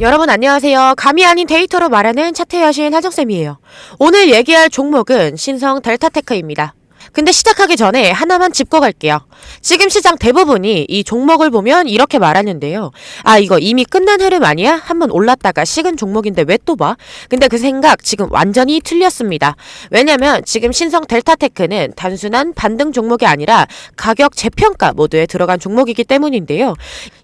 여러분 안녕하세요. 감이 아닌 데이터로 말하는 차트 여신 하정쌤이에요. 오늘 얘기할 종목은 신성 델타테크입니다. 근데 시작하기 전에 하나만 짚고 갈게요. 지금 시장 대부분이 이 종목을 보면 이렇게 말하는데요. 아, 이거 이미 끝난 흐름 아니야? 한번 올랐다가 식은 종목인데 왜 또 봐? 근데 그 생각 지금 완전히 틀렸습니다. 왜냐면 지금 신성 델타테크는 단순한 반등 종목이 아니라 가격 재평가 모드에 들어간 종목이기 때문인데요.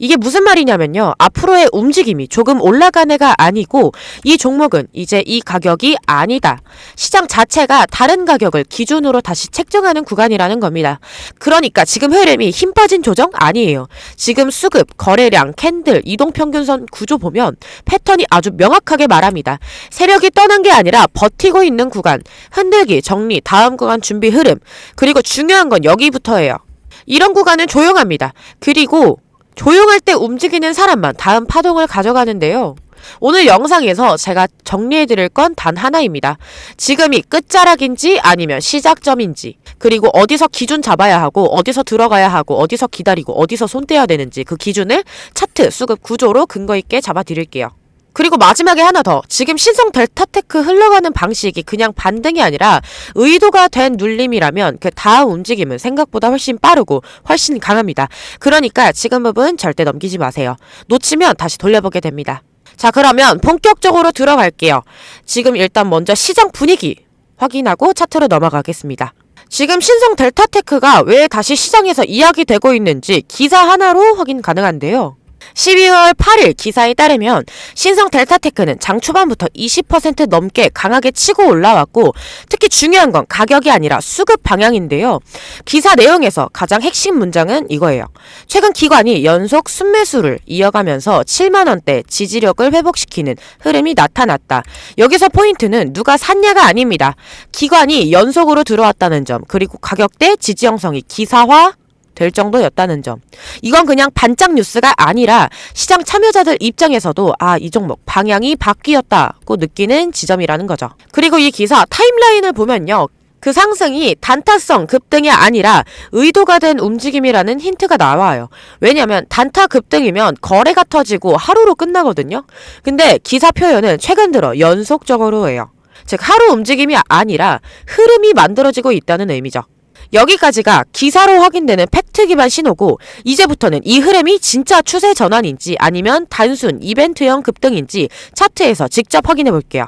이게 무슨 말이냐면요. 앞으로의 움직임이 조금 올라간 애가 아니고 이 종목은 이제 이 가격이 아니다. 시장 자체가 다른 가격을 기준으로 다시 책정하는 구간이라는 겁니다. 그러니까 지금 흐름이 힘 빠진 조정 아니에요. 지금 수급, 거래량, 캔들, 이동평균선 구조 보면 패턴이 아주 명확하게 말합니다. 세력이 떠난 게 아니라 버티고 있는 구간, 흔들기, 정리, 다음 구간 준비 흐름, 그리고 중요한 건 여기부터예요. 이런 구간은 조용합니다. 그리고 조용할 때 움직이는 사람만 다음 파동을 가져가는데요. 오늘 영상에서 제가 정리해드릴 건 단 하나입니다. 지금이 끝자락인지 아니면 시작점인지, 그리고 어디서 기준 잡아야 하고, 어디서 들어가야 하고, 어디서 기다리고, 어디서 손 떼야 되는지 그 기준을 차트, 수급 구조로 근거 있게 잡아드릴게요. 그리고 마지막에 하나 더. 지금 신성 델타테크 흘러가는 방식이 그냥 반등이 아니라 의도가 된 눌림이라면 그 다음 움직임은 생각보다 훨씬 빠르고 훨씬 강합니다. 그러니까 지금 부분 절대 넘기지 마세요. 놓치면 다시 돌려보게 됩니다. 자, 그러면 본격적으로 들어갈게요. 지금 일단 먼저 시장 분위기 확인하고 차트로 넘어가겠습니다. 지금 신성 델타테크가 왜 다시 시장에서 이야기되고 있는지 기사 하나로 확인 가능한데요. 12월 8일 기사에 따르면 신성 델타테크는 장 초반부터 20% 넘게 강하게 치고 올라왔고 특히 중요한 건 가격이 아니라 수급 방향인데요. 기사 내용에서 가장 핵심 문장은 이거예요. 최근 기관이 연속 순매수를 이어가면서 7만 원대 지지력을 회복시키는 흐름이 나타났다. 여기서 포인트는 누가 샀냐가 아닙니다. 기관이 연속으로 들어왔다는 점 그리고 가격대 지지 형성이 기사화 될 정도였다는 점. 이건 그냥 반짝 뉴스가 아니라 시장 참여자들 입장에서도 아, 이 종목 방향이 바뀌었다고 느끼는 지점이라는 거죠. 그리고 이 기사 타임라인을 보면요. 그 상승이 단타성 급등이 아니라 의도가 된 움직임이라는 힌트가 나와요. 왜냐면 단타 급등이면 거래가 터지고 하루로 끝나거든요. 근데 기사 표현은 최근 들어 연속적으로 해요. 즉 하루 움직임이 아니라 흐름이 만들어지고 있다는 의미죠. 여기까지가 기사로 확인되는 팩트 기반 신호고 이제부터는 이 흐름이 진짜 추세 전환인지 아니면 단순 이벤트형 급등인지 차트에서 직접 확인해 볼게요.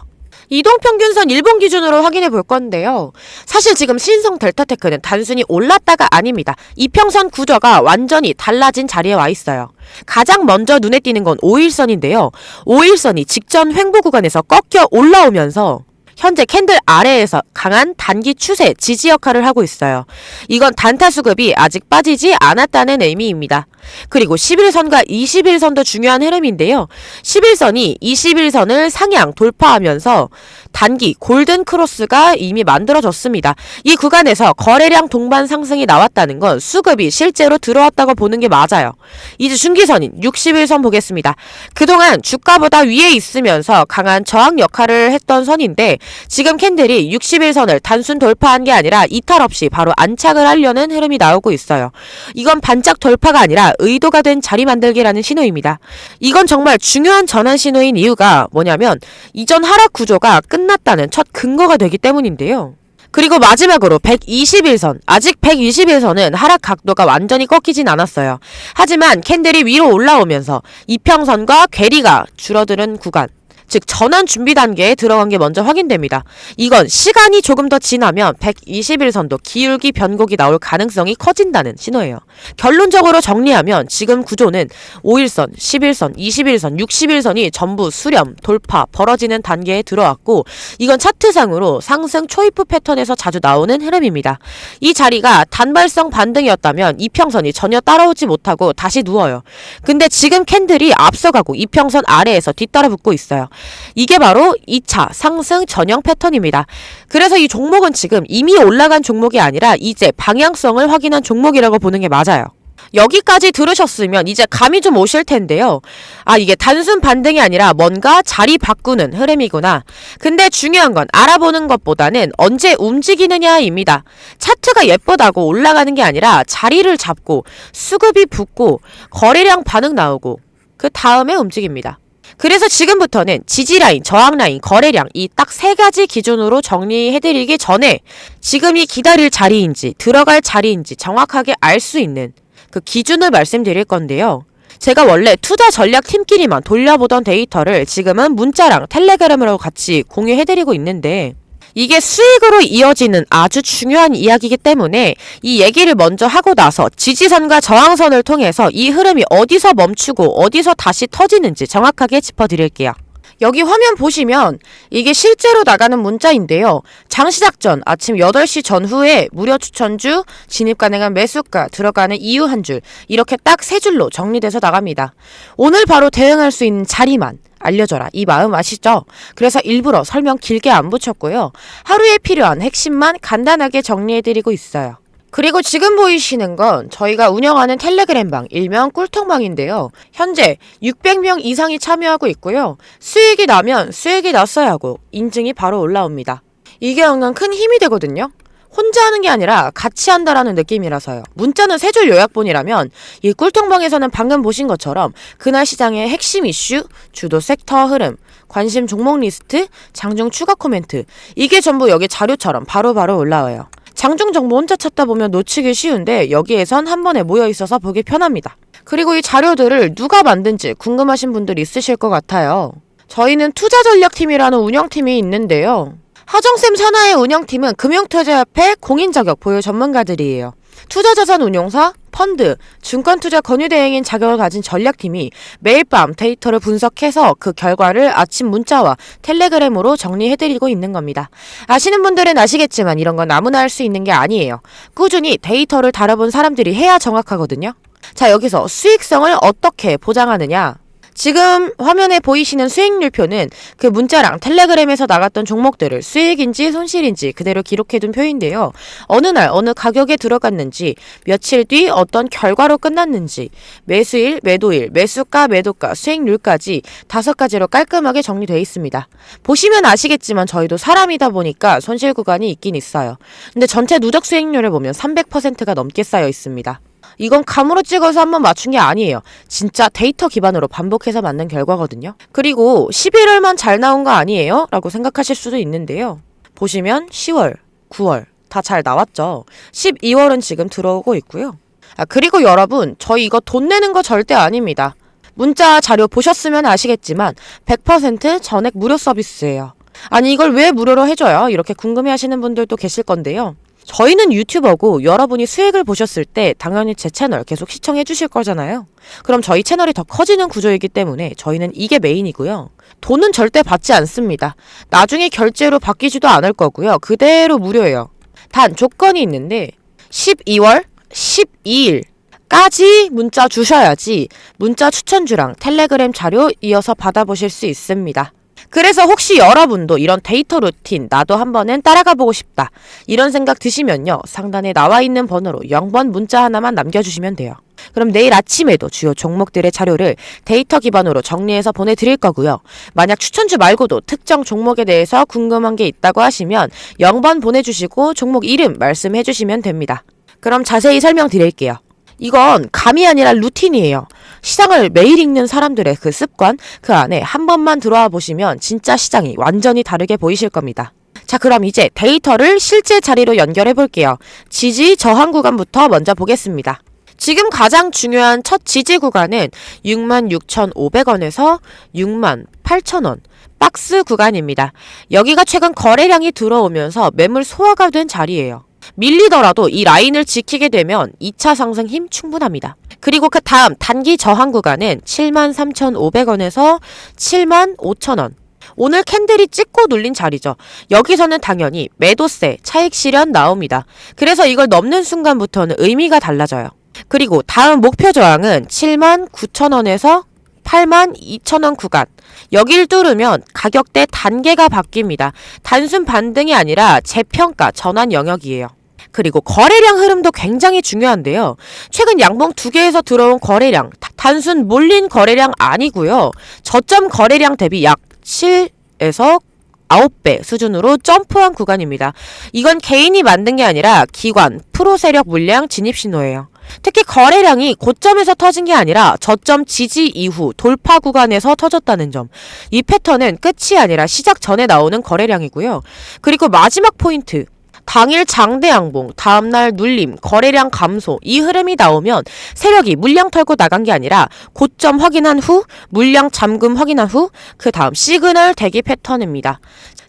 이동평균선 일본 기준으로 확인해 볼 건데요. 사실 지금 신성 델타테크는 단순히 올랐다가 아닙니다. 이평선 구조가 완전히 달라진 자리에 와 있어요. 가장 먼저 눈에 띄는 건 5일선인데요. 5일선이 직전 횡보 구간에서 꺾여 올라오면서 현재 캔들 아래에서 강한 단기 추세 지지 역할을 하고 있어요. 이건 단타 수급이 아직 빠지지 않았다는 의미입니다. 그리고 11선과 21선도 중요한 흐름인데요. 11선이 21선을 상향 돌파하면서 단기 골든 크로스가 이미 만들어졌습니다. 이 구간에서 거래량 동반 상승이 나왔다는 건 수급이 실제로 들어왔다고 보는 게 맞아요. 이제 중기선인 61선 보겠습니다. 그동안 주가보다 위에 있으면서 강한 저항 역할을 했던 선인데 지금 캔들이 61선을 단순 돌파한 게 아니라 이탈 없이 바로 안착을 하려는 흐름이 나오고 있어요. 이건 반짝 돌파가 아니라 의도가 된 자리 만들기라는 신호입니다. 이건 정말 중요한 전환 신호인 이유가 뭐냐면 이전 하락 구조가 끝났다는 첫 근거가 되기 때문인데요. 그리고 마지막으로 121선. 아직 121선은 하락 각도가 완전히 꺾이진 않았어요. 하지만 캔들이 위로 올라오면서 이평선과 괴리가 줄어드는 구간. 즉 전환 준비 단계에 들어간 게 먼저 확인됩니다. 이건 시간이 조금 더 지나면 121선도 기울기 변곡이 나올 가능성이 커진다는 신호예요. 결론적으로 정리하면 지금 구조는 5일선, 11선, 21선, 61선이 전부 수렴, 돌파, 벌어지는 단계에 들어왔고 이건 차트상으로 상승 초입부 패턴에서 자주 나오는 흐름입니다. 이 자리가 단발성 반등이었다면 이평선이 전혀 따라오지 못하고 다시 누워요. 근데 지금 캔들이 앞서가고 이평선 아래에서 뒤따라 붙고 있어요. 이게 바로 2차 상승 전형 패턴입니다. 그래서 이 종목은 지금 이미 올라간 종목이 아니라 이제 방향성을 확인한 종목이라고 보는 게 맞아요. 여기까지 들으셨으면 이제 감이 좀 오실 텐데요. 아, 이게 단순 반등이 아니라 뭔가 자리 바꾸는 흐름이구나. 근데 중요한 건 알아보는 것보다는 언제 움직이느냐입니다. 차트가 예쁘다고 올라가는 게 아니라 자리를 잡고 수급이 붙고 거래량 반응 나오고 그 다음에 움직입니다. 그래서 지금부터는 지지 라인, 저항 라인, 거래량 이 딱 세 가지 기준으로 정리해드리기 전에 지금이 기다릴 자리인지 들어갈 자리인지 정확하게 알 수 있는 그 기준을 말씀드릴 건데요. 제가 원래 투자 전략 팀끼리만 돌려보던 데이터를 지금은 문자랑 텔레그램으로 같이 공유해드리고 있는데 이게 수익으로 이어지는 아주 중요한 이야기이기 때문에 이 얘기를 먼저 하고 나서 지지선과 저항선을 통해서 이 흐름이 어디서 멈추고 어디서 다시 터지는지 정확하게 짚어드릴게요. 여기 화면 보시면 이게 실제로 나가는 문자인데요. 장 시작 전 아침 8시 전후에 무료 추천주, 진입 가능한 매수가, 들어가는 이유 한 줄, 이렇게 딱 세 줄로 정리돼서 나갑니다. 오늘 바로 대응할 수 있는 자리만 알려줘라. 이 마음 아시죠? 그래서 일부러 설명 길게 안 붙였고요. 하루에 필요한 핵심만 간단하게 정리해드리고 있어요. 그리고 지금 보이시는 건 저희가 운영하는 텔레그램방, 일명 꿀통방인데요. 현재 600명 이상이 참여하고 있고요. 수익이 나면 수익이 났어야 하고 인증이 바로 올라옵니다. 이게 은근 큰 힘이 되거든요. 혼자 하는 게 아니라 같이 한다라는 느낌이라서요. 문자는 세 줄 요약본이라면 이 꿀통방에서는 방금 보신 것처럼 그날 시장의 핵심 이슈, 주도 섹터 흐름, 관심 종목 리스트, 장중 추가 코멘트 이게 전부 여기 자료처럼 바로바로 바로 올라와요. 장중 정보 혼자 찾다 보면 놓치기 쉬운데 여기에선 한 번에 모여 있어서 보기 편합니다. 그리고 이 자료들을 누가 만든지 궁금하신 분들 있으실 것 같아요. 저희는 투자 전략팀이라는 운영팀이 있는데요. 하정쌤 산하의 운영팀은 금융투자협회 공인자격 보유 전문가들이에요. 투자자산 운용사, 펀드, 증권투자 권유대행인 자격을 가진 전략팀이 매일 밤 데이터를 분석해서 그 결과를 아침 문자와 텔레그램으로 정리해드리고 있는 겁니다. 아시는 분들은 아시겠지만 이런 건 아무나 할 수 있는 게 아니에요. 꾸준히 데이터를 다뤄본 사람들이 해야 정확하거든요. 자, 여기서 수익성을 어떻게 보장하느냐? 지금 화면에 보이시는 수익률표는 그 문자랑 텔레그램에서 나갔던 종목들을 수익인지 손실인지 그대로 기록해둔 표인데요. 어느 날 어느 가격에 들어갔는지 며칠 뒤 어떤 결과로 끝났는지 매수일, 매도일, 매수가, 매도가, 수익률까지 다섯 가지로 깔끔하게 정리되어 있습니다. 보시면 아시겠지만 저희도 사람이다 보니까 손실 구간이 있긴 있어요. 근데 전체 누적 수익률을 보면 300%가 넘게 쌓여 있습니다. 이건 감으로 찍어서 한번 맞춘 게 아니에요. 진짜 데이터 기반으로 반복해서 만든 결과거든요. 그리고 11월만 잘 나온 거 아니에요? 라고 생각하실 수도 있는데요. 보시면 10월, 9월 다 잘 나왔죠. 12월은 지금 들어오고 있고요. 아, 그리고 여러분, 저희 이거 돈 내는 거 절대 아닙니다. 문자 자료 보셨으면 아시겠지만 100% 전액 무료 서비스예요. 아니 이걸 왜 무료로 해줘요? 이렇게 궁금해 하시는 분들도 계실 건데요. 저희는 유튜버고 여러분이 수익을 보셨을 때 당연히 제 채널 계속 시청해 주실 거잖아요. 그럼 저희 채널이 더 커지는 구조이기 때문에 저희는 이게 메인이고요. 돈은 절대 받지 않습니다. 나중에 결제로 바뀌지도 않을 거고요. 그대로 무료예요. 단 조건이 있는데 12월 12일 까지 문자 주셔야지 문자 추천주랑 텔레그램 자료 이어서 받아보실 수 있습니다. 그래서 혹시 여러분도 이런 데이터 루틴 나도 한번은 따라가 보고 싶다. 이런 생각 드시면요. 상단에 나와 있는 번호로 0번 문자 하나만 남겨주시면 돼요. 그럼 내일 아침에도 주요 종목들의 자료를 데이터 기반으로 정리해서 보내드릴 거고요. 만약 추천주 말고도 특정 종목에 대해서 궁금한 게 있다고 하시면 0번 보내주시고 종목 이름 말씀해 주시면 됩니다. 그럼 자세히 설명드릴게요. 이건 감이 아니라 루틴이에요. 시장을 매일 읽는 사람들의 그 습관, 그 안에 한 번만 들어와 보시면 진짜 시장이 완전히 다르게 보이실 겁니다. 자, 그럼 이제 데이터를 실제 자리로 연결해 볼게요. 지지 저항 구간부터 먼저 보겠습니다. 지금 가장 중요한 첫 지지 구간은 66,500원에서 68,000원. 박스 구간입니다. 여기가 최근 거래량이 들어오면서 매물 소화가 된 자리예요. 밀리더라도 이 라인을 지키게 되면 2차 상승 힘 충분합니다. 그리고 그 다음 단기 저항 구간은 73,500원에서 75,000원. 오늘 캔들이 찍고 눌린 자리죠. 여기서는 당연히 매도세, 차익 실현 나옵니다. 그래서 이걸 넘는 순간부터는 의미가 달라져요. 그리고 다음 목표 저항은 79,000원에서 82,000원 구간. 여길 뚫으면 가격대 단계가 바뀝니다. 단순 반등이 아니라 재평가 전환 영역이에요. 그리고 거래량 흐름도 굉장히 중요한데요. 최근 양봉 두 개에서 들어온 거래량, 단순 몰린 거래량 아니고요. 저점 거래량 대비 약 7에서 9배 수준으로 점프한 구간입니다. 이건 개인이 만든 게 아니라 기관, 프로 세력 물량 진입 신호예요. 특히 거래량이 고점에서 터진 게 아니라 저점 지지 이후 돌파 구간에서 터졌다는 점. 이 패턴은 끝이 아니라 시작 전에 나오는 거래량이고요. 그리고 마지막 포인트. 당일 장대 양봉, 다음날 눌림, 거래량 감소 이 흐름이 나오면 세력이 물량 털고 나간 게 아니라 고점 확인한 후 물량 잠금 확인한 후 그 다음 시그널 대기 패턴입니다.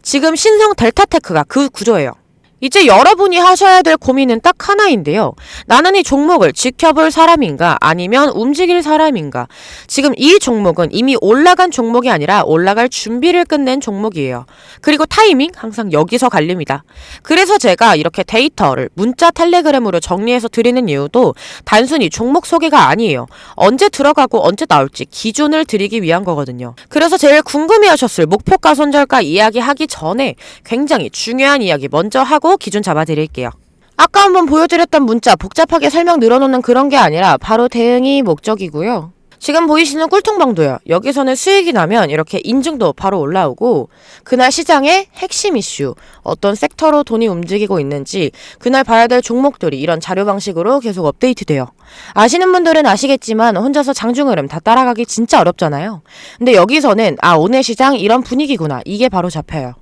지금 신성 델타테크가 그 구조예요. 이제 여러분이 하셔야 될 고민은 딱 하나인데요. 나는 이 종목을 지켜볼 사람인가 아니면 움직일 사람인가. 지금 이 종목은 이미 올라간 종목이 아니라 올라갈 준비를 끝낸 종목이에요. 그리고 타이밍 항상 여기서 갈립니다. 그래서 제가 이렇게 데이터를 문자 텔레그램으로 정리해서 드리는 이유도 단순히 종목 소개가 아니에요. 언제 들어가고 언제 나올지 기준을 드리기 위한 거거든요. 그래서 제일 궁금해 하셨을 목표가 손절가 이야기 하기 전에 굉장히 중요한 이야기 먼저 하고 기준 잡아드릴게요. 아까 한번 보여드렸던 문자 복잡하게 설명 늘어놓는 그런 게 아니라 바로 대응이 목적이고요. 지금 보이시는 꿀통방도요. 여기서는 수익이 나면 이렇게 인증도 바로 올라오고 그날 시장의 핵심 이슈, 어떤 섹터로 돈이 움직이고 있는지 그날 봐야 될 종목들이 이런 자료 방식으로 계속 업데이트돼요. 아시는 분들은 아시겠지만 혼자서 장중 흐름 다 따라가기 진짜 어렵잖아요. 근데 여기서는 아 오늘 시장 이런 분위기구나 이게 바로 잡혀요.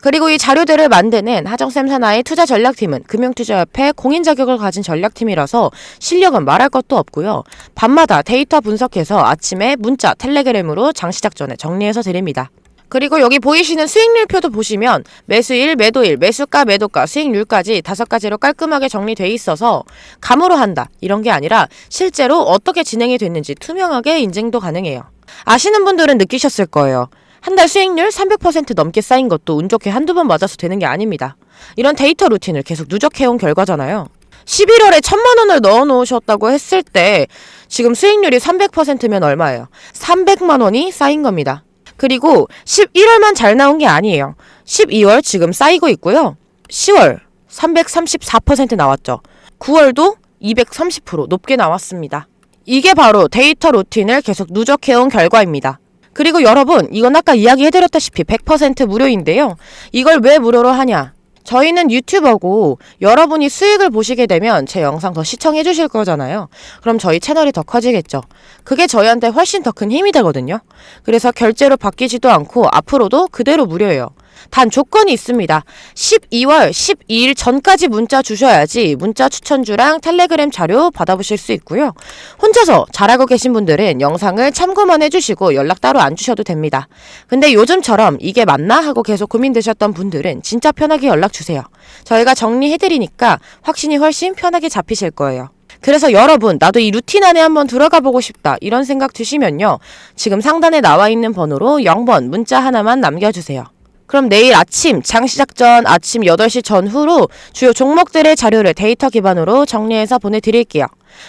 그리고 이 자료들을 만드는 하정쌤 산하의 투자 전략팀은 금융투자협회 공인 자격을 가진 전략팀이라서 실력은 말할 것도 없고요. 밤마다 데이터 분석해서 아침에 문자, 텔레그램으로 장시작 전에 정리해서 드립니다. 그리고 여기 보이시는 수익률표도 보시면 매수일, 매도일, 매수가, 매도가, 수익률까지 다섯 가지로 깔끔하게 정리돼 있어서 감으로 한다 이런 게 아니라 실제로 어떻게 진행이 됐는지 투명하게 인증도 가능해요. 아시는 분들은 느끼셨을 거예요. 한 달 수익률 300% 넘게 쌓인 것도 운 좋게 한두 번 맞아서 되는 게 아닙니다. 이런 데이터 루틴을 계속 누적해온 결과잖아요. 11월에 천만 원을 넣어 놓으셨다고 했을 때 지금 수익률이 300%면 얼마예요? 300만 원이 쌓인 겁니다. 그리고 11월만 잘 나온 게 아니에요. 12월 지금 쌓이고 있고요. 10월 334% 나왔죠. 9월도 230% 높게 나왔습니다. 이게 바로 데이터 루틴을 계속 누적해온 결과입니다. 그리고 여러분, 이건 아까 이야기해드렸다시피 100% 무료인데요. 이걸 왜 무료로 하냐? 저희는 유튜버고 여러분이 수익을 보시게 되면 제 영상 더 시청해 주실 거잖아요. 그럼 저희 채널이 더 커지겠죠. 그게 저희한테 훨씬 더 큰 힘이 되거든요. 그래서 결제로 바뀌지도 않고 앞으로도 그대로 무료예요. 단 조건이 있습니다. 12월 12일 전까지 문자 주셔야지 문자 추천주랑 텔레그램 자료 받아보실 수 있고요. 혼자서 잘하고 계신 분들은 영상을 참고만 해주시고 연락 따로 안 주셔도 됩니다. 근데 요즘처럼 이게 맞나 하고 계속 고민되셨던 분들은 진짜 편하게 연락 주세요. 저희가 정리해드리니까 확신이 훨씬 편하게 잡히실 거예요. 그래서 여러분, 나도 이 루틴 안에 한번 들어가 보고 싶다. 이런 생각 드시면요. 지금 상단에 나와 있는 번호로 0번 문자 하나만 남겨주세요. 그럼 내일 아침 장 시작 전 아침 8시 전후로 주요 종목들의 자료를 데이터 기반으로 정리해서 보내드릴게요.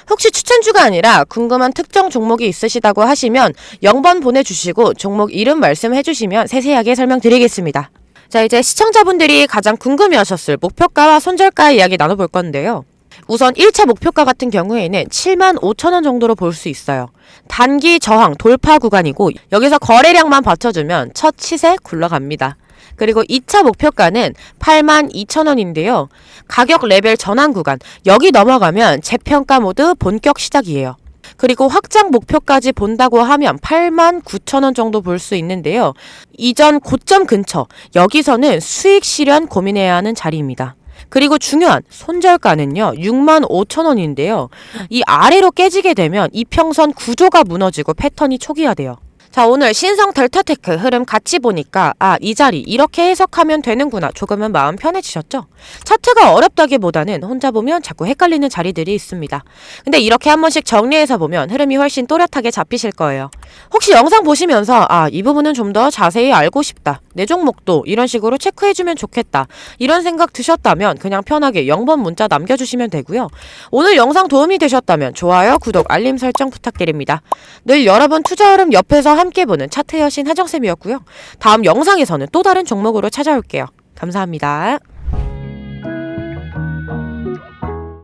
혹시 추천주가 아니라 궁금한 특정 종목이 있으시다고 하시면 0번 보내주시고 종목 이름 말씀해 주시면 세세하게 설명드리겠습니다. 자 이제 시청자분들이 가장 궁금해 하셨을 목표가와 손절가 이야기 나눠볼 건데요. 우선 1차 목표가 같은 경우에는 7만 5천 원 정도로 볼 수 있어요. 단기 저항 돌파 구간이고 여기서 거래량만 받쳐주면 첫 시세 굴러갑니다. 그리고 2차 목표가는 8만 2천 원인데요. 가격 레벨 전환 구간 여기 넘어가면 재평가 모드 본격 시작이에요. 그리고 확장 목표까지 본다고 하면 8만 9천 원 정도 볼 수 있는데요. 이전 고점 근처 여기서는 수익 실현 고민해야 하는 자리입니다. 그리고 중요한 손절가는요, 6만 5천 원인데요. 이 아래로 깨지게 되면 이평선 구조가 무너지고 패턴이 초기화돼요. 자, 오늘 신성 델타테크 흐름 같이 보니까, 아, 이 자리 이렇게 해석하면 되는구나. 조금은 마음 편해지셨죠? 차트가 어렵다기보다는 혼자 보면 자꾸 헷갈리는 자리들이 있습니다. 근데 이렇게 한 번씩 정리해서 보면 흐름이 훨씬 또렷하게 잡히실 거예요. 혹시 영상 보시면서, 아, 이 부분은 좀 더 자세히 알고 싶다. 내 종목도 이런 식으로 체크해주면 좋겠다. 이런 생각 드셨다면 그냥 편하게 0번 문자 남겨주시면 되고요. 오늘 영상 도움이 되셨다면 좋아요, 구독, 알림 설정 부탁드립니다. 늘 여러분 투자 흐름 옆에서 함께 보는 차트 여신 하정쌤이었고요. 다음 영상에서는 또 다른 종목으로 찾아올게요. 감사합니다.